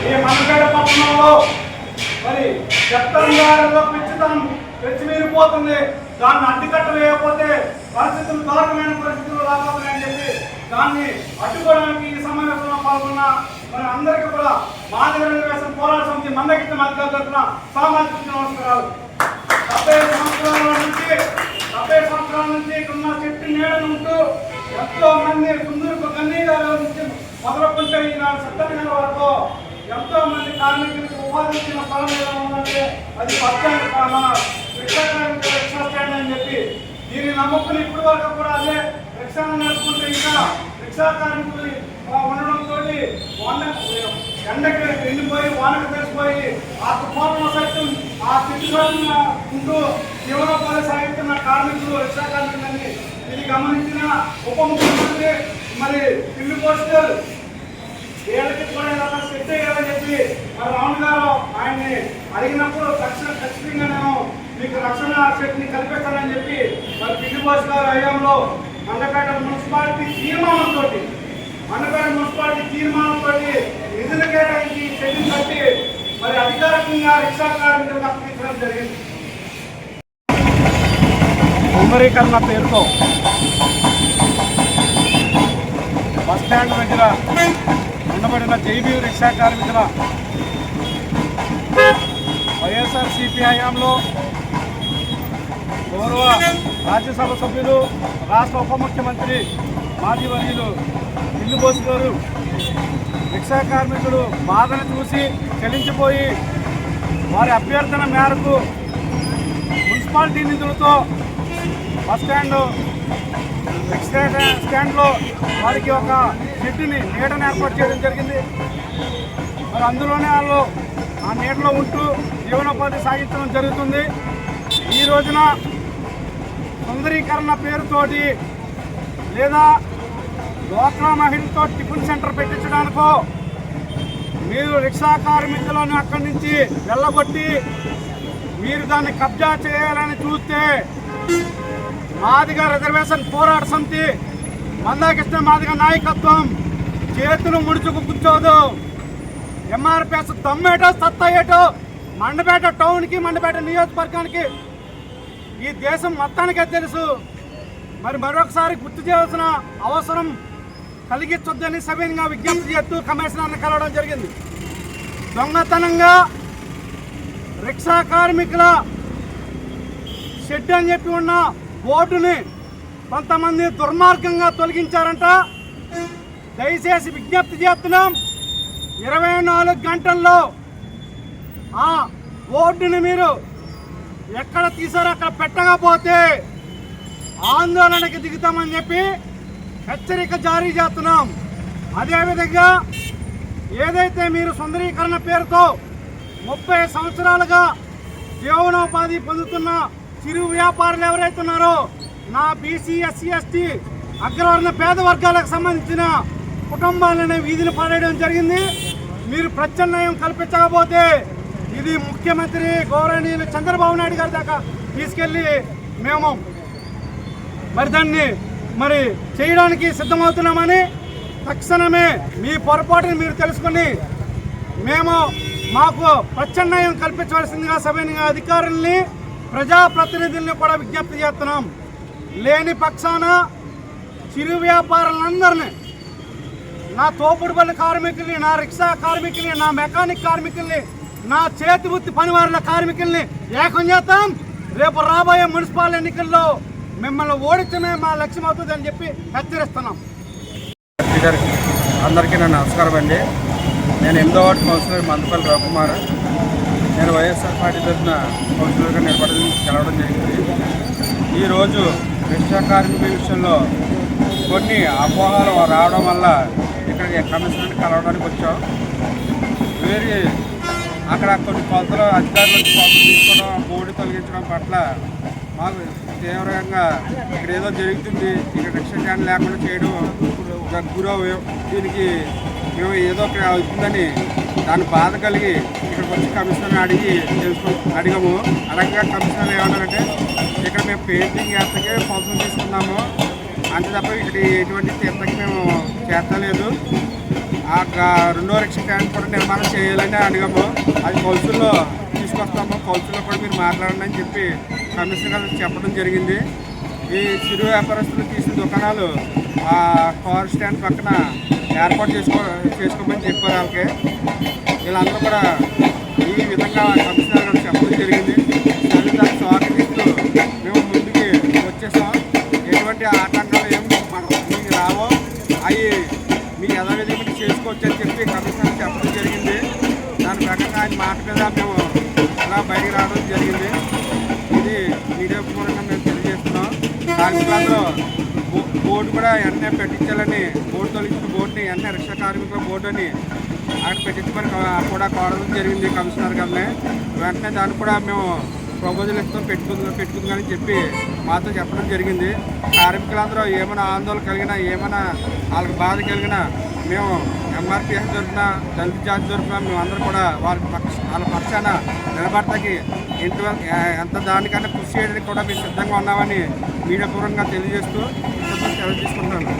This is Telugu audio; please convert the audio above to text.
ఈ మనగడ పట్టణంలో మరి చెత్తంగారిలో పెంచుతాం పెంచి మీరిపోతుంది. దాన్ని అడ్డుకట్ట వేయకపోతే పరిస్థితులు దారుణమైన పరిస్థితులు రాబోతున్నాయని చెప్పి దాన్ని అడ్డుకోవడానికి ఈ సమయం ఉన్న మన అందరికీ కూడా మాదిరి రిజర్వేషన్ పోరాట సమితి మందగిత సామాజిక నమస్కారాలు. డెబ్బై సంవత్సరాల నుంచి డెబ్బై సంవత్సరాల నుంచి ఇక్కడ ఉన్న చెట్టు నీడను ఉంటూ ఎంతో మంది కుందూరుకు కన్నీగారు నుంచి మొదలుకుంటే ఈనాడు సత్యనగర్ వరకు. ఎంతో మంది కార్మికులకు ఉపాధి ఇచ్చిన స్థలం ఏదైనా ఉందంటే అది పచ్చాను మన రిక్షా కార్మికుల రిక్షా స్టాండ్ అని చెప్పి దీన్ని నమ్ముకుని ఇప్పుడు వరకు కూడా అదే రిక్షాను నడుపుకుంటే ఇంకా రిక్షా కార్మికులు ఉండడంతో వాన ఎండకి ఎండిపోయి వానకు తెలిసిపోయి ఆ తుఫాను సైతం ఆ స్థితిగతున్న ఉంటూ జీవనోపాధి సాగిస్తున్న కార్మికులు రిక్షా కార్మికులని ఇది గమనించిన ఉప ముఖ్యమంత్రి మరి పిల్లి పోస్టర్ వీళ్ళకి కూడా ఏదైనా సెట్ చేయాలని చెప్పి మరి రావణ్ గారు ఆయన్ని అడిగినప్పుడు తక్షణ ఖచ్చితంగా నేను మీకు రక్షణ శక్తిని కల్పిస్తానని చెప్పి మరి పిల్లి పోస్టర్ హయాంలో మండపేట మున్సిపాలిటీ తీర్మానంతో మండపేట మున్సిపాలిటీ తీర్మానం తీర్మానంతో నిధులు కేటాయించి చెల్లి కట్టి మరి అధికారికంగా రిక్షా కార్మికులకు అప్పగించడం జరిగింది. కుమ్మరీకరణ పేరుతో బస్ స్టాండ్ దగ్గర ఉండబడిన జైబీ రిక్షా కార్మికుల వైఎస్ఆర్సీపీ హయాంలో గౌరవ రాజ్యసభ సభ్యులు రాష్ట్ర ఉప ముఖ్యమంత్రి మాజీ వర్యులు ఇల్లు పోసుకున్నారు రిక్షా కార్మికులు బాధను చూసి చలించిపోయి వారి అభ్యర్థన మేరకు మున్సిపాలిటీ నిధులతో బస్ స్టాండ్ రిక్షా స్టాండ్లో వారికి ఒక షెడ్డుని నీడను ఏర్పాటు చేయడం జరిగింది. మరి అందులోనే వాళ్ళు ఆ నీడలో ఉంటూ జీవనోపాధి సాగించడం జరుగుతుంది. ఈ రోజున సుందరీకరణ పేరుతోటి లేదా డోక్రా మహిళతో టిఫిన్ సెంటర్ పెట్టించడానికో మీరు రిక్షా కార్మికులను అక్కడి నుంచి వెళ్ళగొట్టి మీరు దాన్ని కబ్జా చేయాలని చూస్తే మాదిగ రిజర్వేషన్ పోరాట సమితి మందాకృష్ణ మాదిగ నాయకత్వం చేతులు ముడుచుకు కూర్చోదు. ఎంఆర్పిఎస్ తమ్మేటో సత్తయ్యేటో మండపేట టౌన్కి మండపేట నియోజకవర్గానికి ఈ దేశం మొత్తానికే తెలుసు. మరి మరొకసారి గుర్తు చేయాల్సిన అవసరం కలిగించొద్దని సవ్యంగా విజ్ఞప్తి చేస్తూ కమిషనర్ని కలవడం జరిగింది. దొంగతనంగా రిక్షా కార్మికుల షెడ్ అని చెప్పి ఉన్న బోర్డుని కొంతమంది దుర్మార్గంగా తొలగించారంట. దయచేసి విజ్ఞప్తి చేస్తున్నాం ఇరవై నాలుగు గంటల్లో ఆ బోర్డుని మీరు ఎక్కడ తీసారో అక్కడ పెట్టకపోతే ఆందోళనకి దిగుతామని చెప్పి హెచ్చరిక జారీ చేస్తున్నాం. అదేవిధంగా ఏదైతే మీరు సుందరీకరణ పేరుతో ముప్పై సంవత్సరాలుగా జీవనోపాధి పొందుతున్న చిరు వ్యాపారులు ఎవరైతే ఉన్నారో నా బీసీ ఎస్సీ ఎస్టీ అగ్రవర్ణ పేద వర్గాలకు సంబంధించిన కుటుంబాలను వీధిని పాడేయడం జరిగింది. మీరు ప్రత్యామ్నాయం కల్పించకపోతే ఇది ముఖ్యమంత్రి గౌరవనీయులు చంద్రబాబు నాయుడు గారి దాకా తీసుకెళ్ళి మేము మరి దాన్ని మరి చేయడానికి సిద్ధమవుతున్నామని తక్షణమే మీ పొరపాటుని మీరు తెలుసుకొని మేము మాకు ప్రత్యామ్నాయం కల్పించవలసిందిగా సభ్యునిగా అధికారుల్ని ప్రజాప్రతినిధుల్ని కూడా విజ్ఞప్తి చేస్తున్నాం. లేని పక్షాన చిరు వ్యాపారులందరినీ నా తోపుడు పల్లి కార్మికుల్ని నా రిక్షా కార్మికుల్ని నా మెకానిక్ కార్మికుల్ని నా చేతి వృత్తి పనివారుల కార్మికుల్ని ఏకం చేస్తాం. రేపు రాబోయే మున్సిపల్ ఎన్నికల్లో మిమ్మల్ని ఓడించమే మా లక్ష్యం అవుతుందని చెప్పి హెచ్చరిస్తున్నాం. గారికి అందరికీ నా నమస్కారం అండి. నేను ఎనిమిదో వార్డు కౌన్సిలర్ మందపల్లి రవికుమార్. నేను వైఎస్ఆర్ పార్టీ తరఫున కౌన్సిలర్గా నిలబడి గెలవడం జరిగింది. ఈరోజు రిక్షా కార్మిక విషయంలో కొన్ని అపోహలు రావడం వల్ల ఇక్కడికి కమిషనర్ని కలవడానికి వచ్చాం. వేరే అక్కడ కొన్ని కొలతలు అధికారులు కొలతలు తీసుకోవడం బోర్డు తొలగించడం పట్ల మాకు తీవ్రంగా ఇక్కడ ఏదో జరుగుతుంది ఇక్కడ రిక్షా స్టాండ్ లేకుండా చేయడం ఒక గురవు దీనికి మేము ఏదో ఒకటి అవుతుందని దాని బాధ కలిగి ఇక్కడికి వచ్చి కమిషనర్ అడిగి తెలుసుకు అడిగాము. అడగగా కమిషనర్ ఏమన్నారంటే ఇక్కడ మేము పెయింటింగ్ వేస్తకే పౌసం తీసుకున్నాము. అంతే తప్ప ఇక్కడ ఎటువంటి తీర్థకి మేము చేస్తలేదు ఆ రెండో రిక్షా స్టాండ్ కూడా నిర్మాణం చేయాలని అడిగాము. అది పౌసుల్లో తీసుకొస్తాము కౌన్సిల్లో కూడా మీరు మాట్లాడండి అని చెప్పి కమిషనర్ గారు చెప్పడం జరిగింది. ఈ చిరు వ్యాపారస్తులు తీసిన దుకాణాలు ఆ కార్ స్టాండ్ పక్కన ఏర్పాటు చేసుకో చేసుకోమని చెప్పారు వాళ్ళకి. వీళ్ళందరూ కూడా ఈ విధంగా కమిషనర్ గారు చెప్పడం జరిగింది. అది దాన్ని స్వాగతిస్తూ మేము ముందుకి వచ్చేసాం. ఎటువంటి ఆటంకాలు ఏం మనకు మీకు రావో అవి మీకు యథావిధిగా మీరు చేసుకోవచ్చు అని చెప్పి కమిషనర్ చెప్పడం జరిగింది. దాని ప్రకారం ఆయన మాట మీద మేము ఇలా బయటికి రావడం జరిగింది. ఇది మీడియా పూర్వకంగా మేము తెలియజేస్తున్నాం. కార్మికులందరూ బోర్డు కూడా వెంటనే పెట్టించాలని బోర్డు తొలగించిన బోర్డుని వెంటనే రిక్షా కార్మికుల బోర్డు అని అక్కడ పెట్టించమని కూడా కోరడం జరిగింది కమిషనర్ గారిని. వెంటనే దాన్ని కూడా మేము ప్రపోజల్ ఇస్తాం పెట్టుకుందాం పెట్టుకుందామని చెప్పి మాతో చెప్పడం జరిగింది. కార్మికులందరూ ఏమైనా ఆందోళన కలిగినా ఏమైనా వాళ్ళకి బాధ కలిగినా మేము ఎంఆర్పిఎస్ తరఫున దళిత జాతి తరఫున మేమందరం కూడా వాళ్ళ పక్ష వాళ్ళ పక్షాన నిలబడతాకి ఎంత ఎంత దానికన్నా కృషి చేయడానికి కూడా మేము సిద్ధంగా ఉన్నామని మీడియా పూర్వంగా తెలియజేస్తూ సెలవు తీసుకుంటున్నాను.